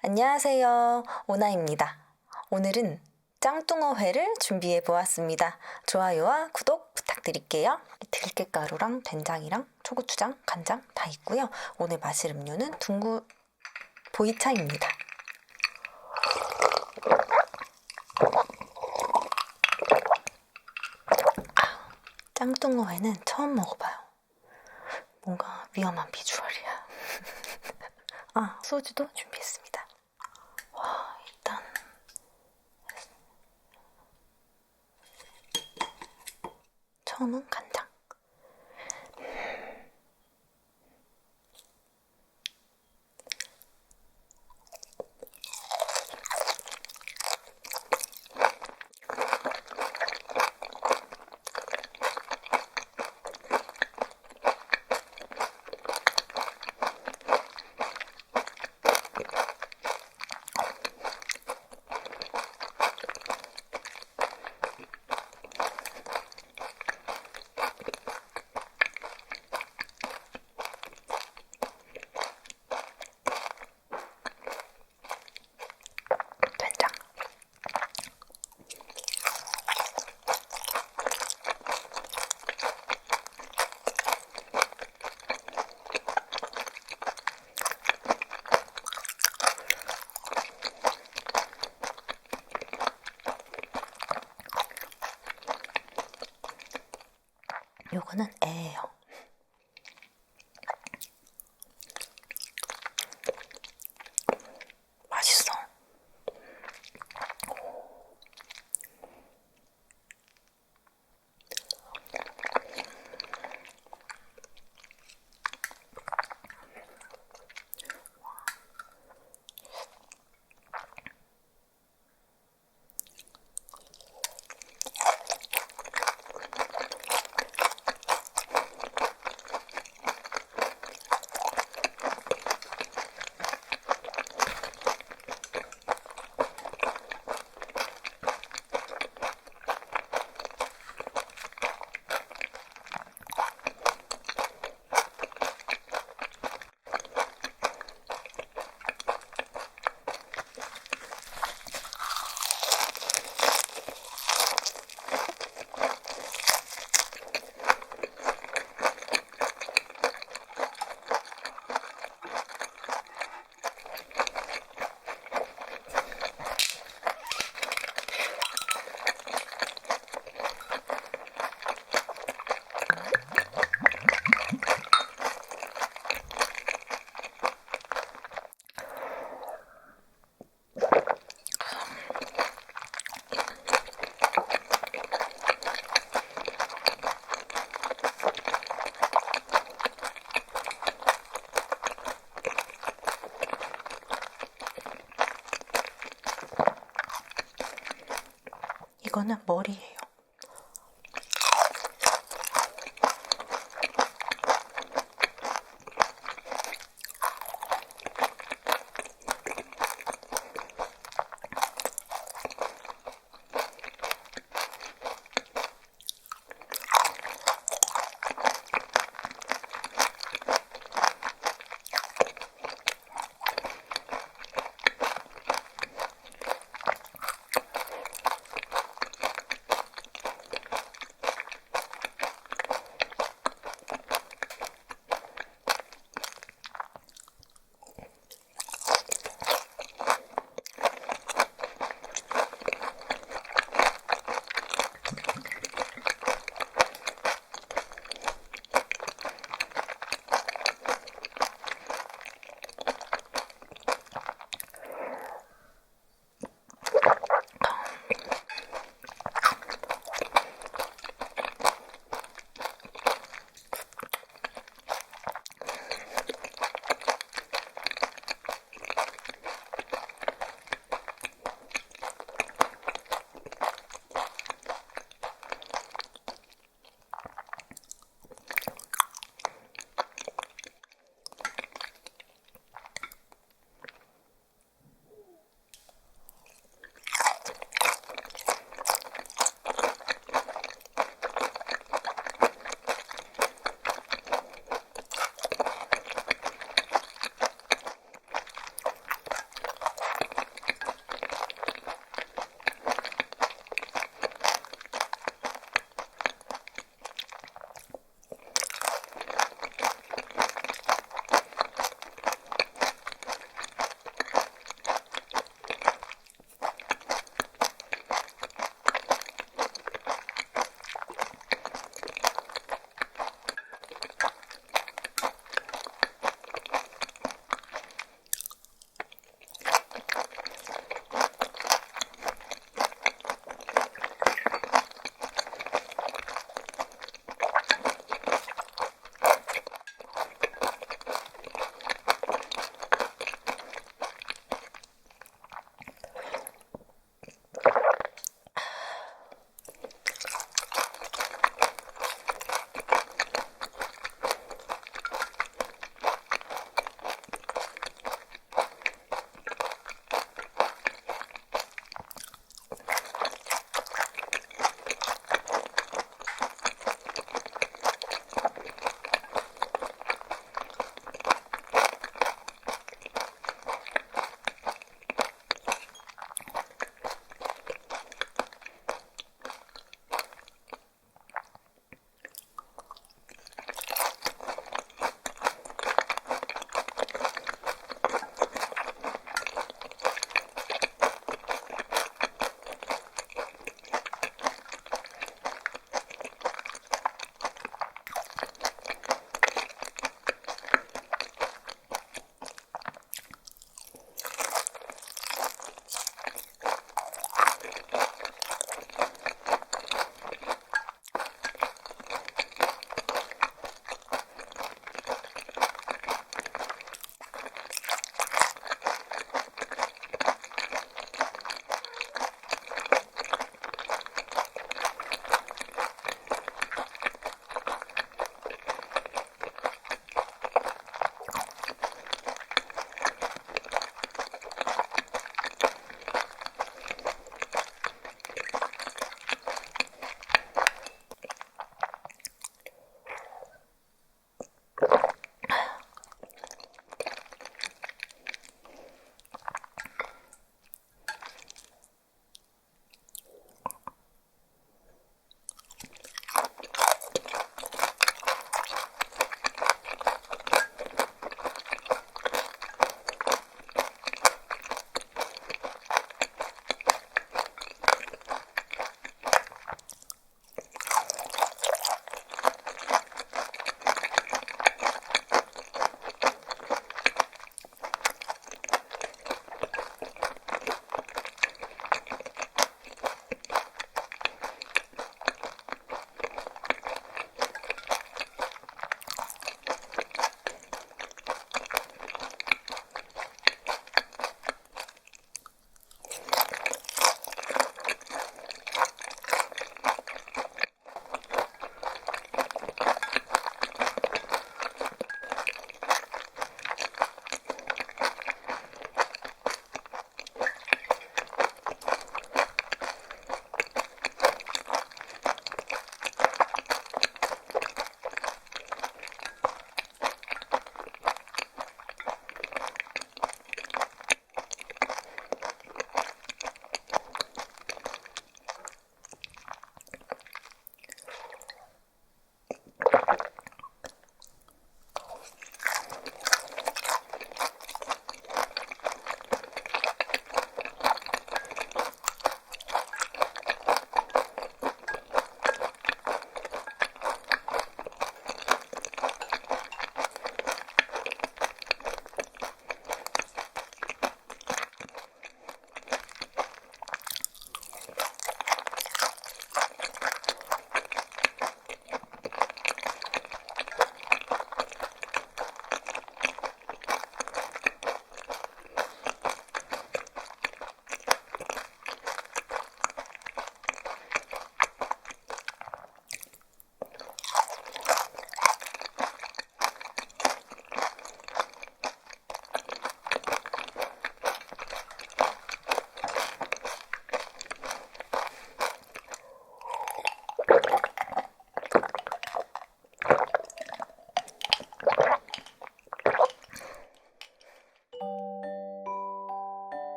안녕하세요. 오나입니다. 오늘은 짱뚱어회를 준비해 보았습니다. 좋아요와 구독 부탁드릴게요. 들깨가루랑 된장이랑 초고추장, 간장 다 있고요. 오늘 마실 음료는 둥구 보이차입니다. 아, 짱뚱어회는 처음 먹어봐요. 뭔가 위험한 비주얼이야. 아, 소주도 준비했습니다. 와, 일단 처음은 간 이거는 머리예요.